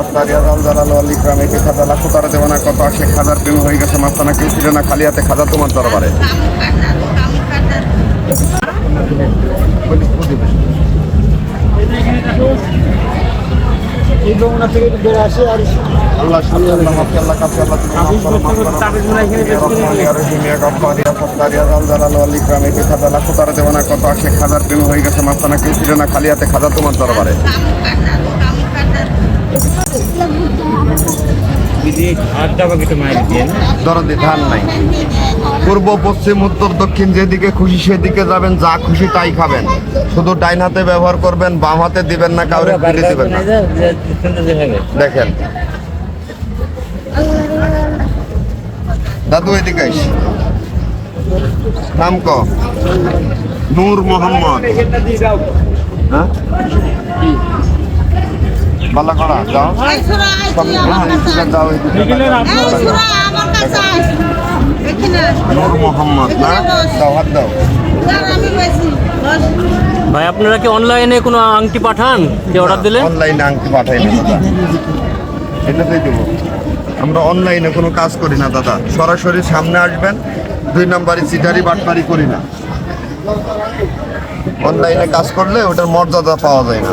ফত্তারিয়া জাল জালাল আলী গ্রামে কে খাজা লাখো তারা দেওয়া না কত আসে খাজার প্রেম হয়ে গেছে মাস্তানা কেউ ছিল না, খালি হাতে তোমার দরবারে। এই যমুনা আল্লাহ আল্লাহ মাফি আল্লাহ কাছে আল্লাহ কত আসে খাজার প্রেম হয়ে গেছে মাস্তানা কেউ ছিল খালি হাতে খাজা তোমার দরবারে। দরদে ধান নাই। পূর্ব পশ্চিম উত্তর দক্ষিণ যেদিকে খুশি সেদিকে যাবেন যা খুশি তাই খাবেন। শুধু ডাইন হাতে ব্যবহার করবেন বাম হাতে দিবেন না কাউরে ফিরে দিবেন না। দেখেন। দাদু এদিকে আইস। নাম ক নূর মোহাম্মদ। হ্যাঁ? বালা করা যাও। যাও নূর মোহাম্মদ না? দাও হাত দাও। ভাই আপনারা কি অনলাইনে কোনো আংটি পাঠান? যে অর্ডার দিলে? অনলাইনে আংটি পাঠাই না দাদা। এটাতেই দেবো। আমরা অনলাইনে কোনো কাজ করি না দাদা। সরাসরি সামনে আসবেন দুই নাম্বারই চিটারি বাটপারি করি না। অনলাইনে কাজ করলে ওটার মর্যাদা পাওয়া যায় না।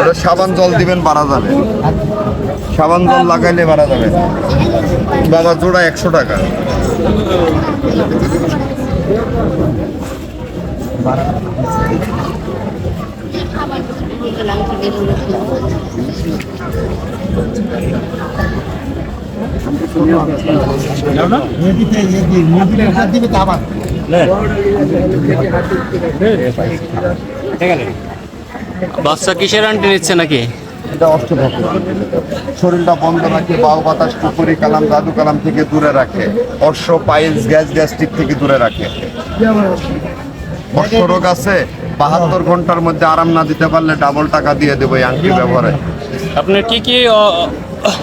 ওটা সাবান জল দিবেন বাড়া যাবে। সাবান জল লাগাইলে বাড়া যাবে। বাবা জোড়া একশো টাকা। দিবে তো আবার। বাচ্চা কিসের আংটি নিচ্ছে নাকি? এটা অষ্টভক্ত। শরীরটা বন্ধ রাখে বাউ বাতাস পুকুরি কালাম জাদু কালাম থেকে দূরে রাখে। অশ্ব পাইলস গ্যাস গ্যাস্ট্রিক থেকে দূরে রাখে। অশ্ব রোগ আছে বাহাত্তর ঘণ্টার মধ্যে আরাম না দিতে পারলে ডাবল টাকা দিয়ে দেবো এই আংটি ব্যবহারে। আপনার কি কি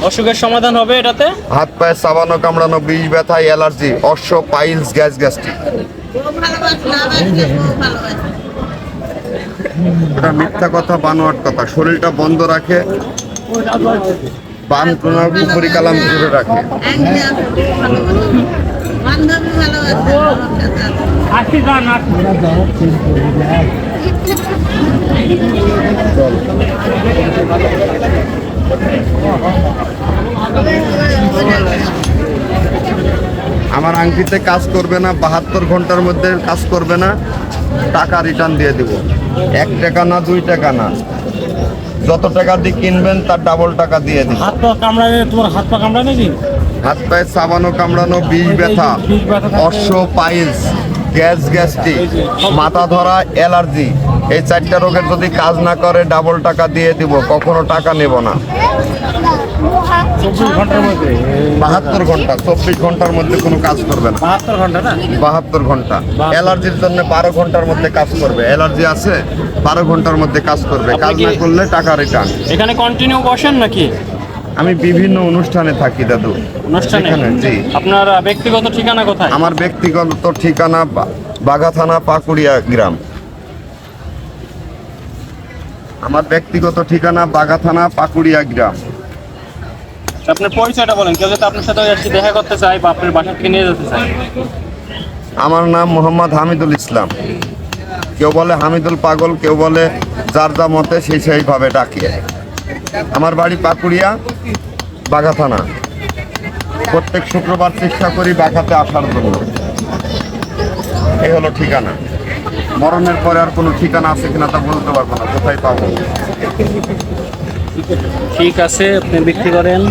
অসুখের সমাধান হবে এটাতে? হাত পায়ে চাবানো কামড়ানো বিষ ব্যথা অ্যালার্জি অশ্ব পাইলস গ্যাস গ্যাস্ট্রিক। মিথ্যা কথা বানোয়াট কথা। শরীরটা বন্ধ রাখে বান পুকুরি কালাম দূরে রাখে ভালো আছে আসি যান আসি আমার আংটিতে কাজ করবে না বাহাত্তর ঘণ্টার মধ্যে কাজ করবে না টাকা রিটার্ন দিয়ে দিব। এক টাকা না দুই টাকা না। যত টাকা দিয়ে কিনবেন তার ডাবল টাকা দিয়ে দিব। হাত পা কামড়ায় তোমার হাত পা কামড়ায় নাকি? হাত পায়ে চাবানো কামড়ানো বিষ ব্যথা বিষ ব্যথা অশ্ব পাইলস। গ্যাস গ্যাস্ট্রিক মাথা ধরা অ্যালার্জি এই চারটা রোগের যদি কাজ না করে ডাবল টাকা দিয়ে দিব কখনো টাকা নেব না। চব্বিশ ঘণ্টার মধ্যে? বাহাত্তর ঘণ্টা চব্বিশ ঘণ্টার মধ্যে কোনো কাজ করবে না। বাহাত্তর ঘণ্টা না? বাহাত্তর ঘণ্টা। অ্যালার্জির জন্য বারো ঘণ্টার মধ্যে কাজ করবে। অ্যালার্জি আছে বারো ঘণ্টার মধ্যে কাজ করবে। কাজ না করলে টাকা রিটার্ন এখানে কন্টিনিউ বসেন নাকি? আমি বিভিন্ন অনুষ্ঠানে থাকি দাদু। অনুষ্ঠানে? জি। আপনার ব্যক্তিগত ঠিকানা কোথায়? আমার ব্যক্তিগত ঠিকানা বাঘা থানা পাকুড়িয়া গ্রাম। আমার ব্যক্তিগত ঠিকানা বাঘা থানা পাকুড়িয়া গ্রাম। আপনার পরিচয়টা বলেন। কেউ যদি আপনার সাথে এসে দেখা করতে চায় বা আপনার বাসা থেকে নিয়ে যেতে চায়। আমার নাম মোহাম্মদ হামিদুল ইসলাম। কেউ বলে হামিদুল পাগল কেউ বলে যার যা মতে সেই সেইভাবে ডাকি। আমার বাড়ি পাকুড়িয়া, বাঘা থানা। প্রত্যেক শুক্রবার চেষ্টা করি বাঘাতে আসার জন্য। এই হলো ঠিকানা। মরণের পরে আর কোনো ঠিকানা আছে কিনা তা বলতে পারব না, কোথায় পাবো? ঠিক আছে, আপনি বিক্রি করেন।